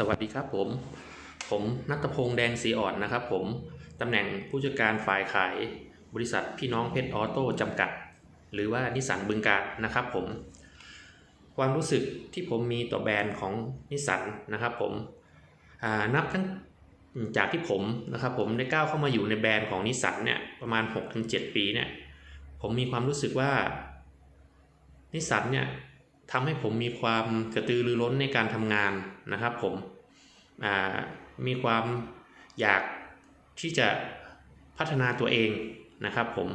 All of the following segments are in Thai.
สวัสดีครับผม ผมนัทพงษ์แดงสีอ่อนนะครับผม ตำแหน่งผู้จัดการฝ่ายขายบริษัทพี่น้องเพชรออโต้จำกัด หรือว่านิสสันบึงการนะครับผม ความรู้สึกที่ผมมีต่อแบรนด์ของนิสสันนะครับผมนับทั้งจากที่ผมนะครับผมได้ก้าวเข้ามาอยู่ในแบรนด์ของนิสสันเนี่ยประมาณ 6-7 ปีเนี่ยผมมีความรู้สึกว่านิสสันเนี่ย ทำให้ผมมีความกระตือรือร้นในการทำงานนะครับ ผมอ่ามีความอยากที่จะพัฒนาตัวเองนะครับ ผม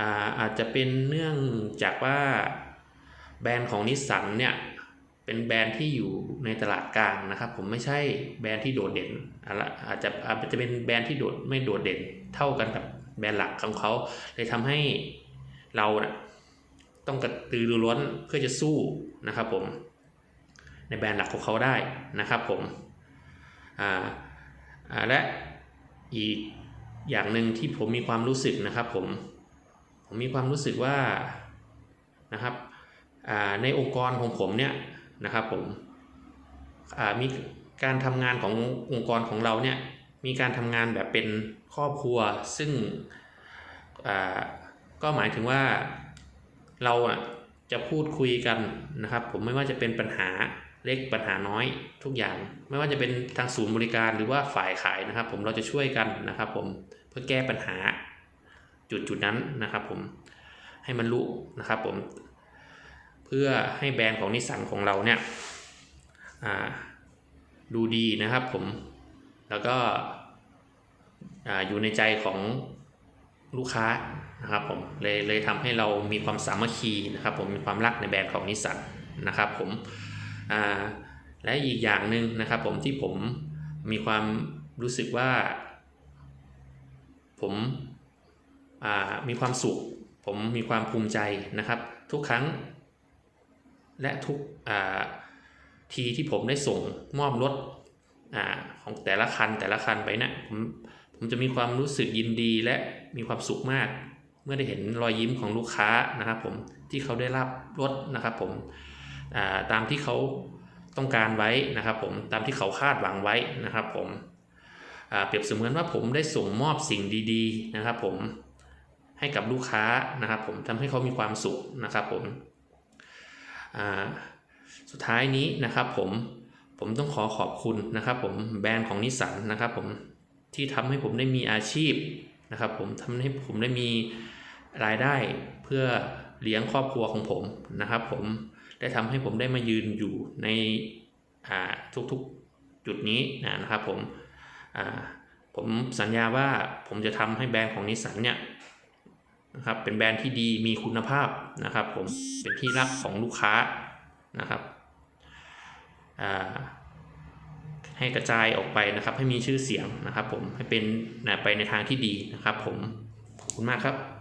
อาอาจจะเป็นเนื่องจากว่าแบรนด์ของนิสสันเนี่ยเป็นแบรนด์ที่อยู่ในตลาดกลางนะครับ ผมไม่ใช่แบรนด์ที่โดดเด่นอะไรอาจจะอาจจะเป็นแบรนด์ที่โดดไม่โดดเด่นเท่ากันกับแบรนด์หลักของเขาเลยทำให้เรานะ ต้องกระตือรือร้นเพื่อจะสู้นะครับผมในแบรนด์หลักของเขาได้นะครับผมและอีกอย่างหนึ่งที่ผมมีความรู้สึกนะครับผมผมมีความรู้สึกว่านะครับในองค์กรของผมเนี่ยนะครับผมมีการทำงานขององค์กรของเราเนี่ยมีการทำงานแบบเป็นครอบครัวซึ่งก็หมายถึงว่า เราอะจะพูดคุยกันนะครับ ผมไม่ว่าจะเป็นปัญหาเล็กปัญหาน้อยทุกอย่าง ไม่ว่าจะเป็นทางศูนย์บริการหรือว่าฝ่ายขายนะครับ ผมเราจะช่วยกันนะครับ ผมเพื่อแก้ปัญหาจุดจุดนั้นนะครับ ผมให้มันรู้นะครับ ผมเพื่อให้แบรนด์ของนิสสันของเราเนี่ยอ่าดูดีนะครับ ผมแล้วก็อ่าอยู่ในใจของลูกค้า นะครับผมเลยเลยทำให้เรามีความสามัคคีนะครับผมมีความรักในแบรนด์ของนิสสันนะครับผมและอีกอย่างหนึ่งนะครับผมที่ผมมีความรู้สึกว่า ผมามีความสุข ผมมีความภูมิใจนะครับ ทุกครั้ง และทุกทีที่ผมได้ส่งมอบรถอของแต่ละคันแต่ละคันไปเนะี่ยผมผมจะมีความรู้สึกยินดีและมีความสุขมาก มื่อได้เห็นรอยยิ้มของลูกค้านะครับผมที่เขาได้รับรถนะครับผมาตามที่เขาต้องการไว้นะครับผมตามที่เขาคาดหวังไว้นะครับผมเปรียบเสมือนว่าผมได้ส่งมอบสิ่งดีๆนะครับผมให้กับลูกค้านะครับผมทำให้เขามีความสุขนะครับผมสุดท้ายนี้นะครับผมผมต้องขอขอบคุณนะครับผมแบรนด์ของนิสสันนะครับผมที่ทำให้ผมได้มีอาชีพนะครับผมทำให้ผมได้มี รายได้เพื่อเลี้ยงครอบครัวของผมนะครับผมได้ทำให้ผมได้มายืนอยู่ในทุกๆจุดนี้นะครับผมผมสัญญาว่าผมจะทำให้แบรนด์ของนิสสันเนี่ยนะครับเป็นแบรนด์ที่ดีมีคุณภาพนะครับผมเป็นที่รักของลูกค้านะครับให้กระจายออกไปนะครับให้มีชื่อเสียงนะครับผมให้เป็นไปในทางที่ดีนะครับผมขอบคุณมากครับ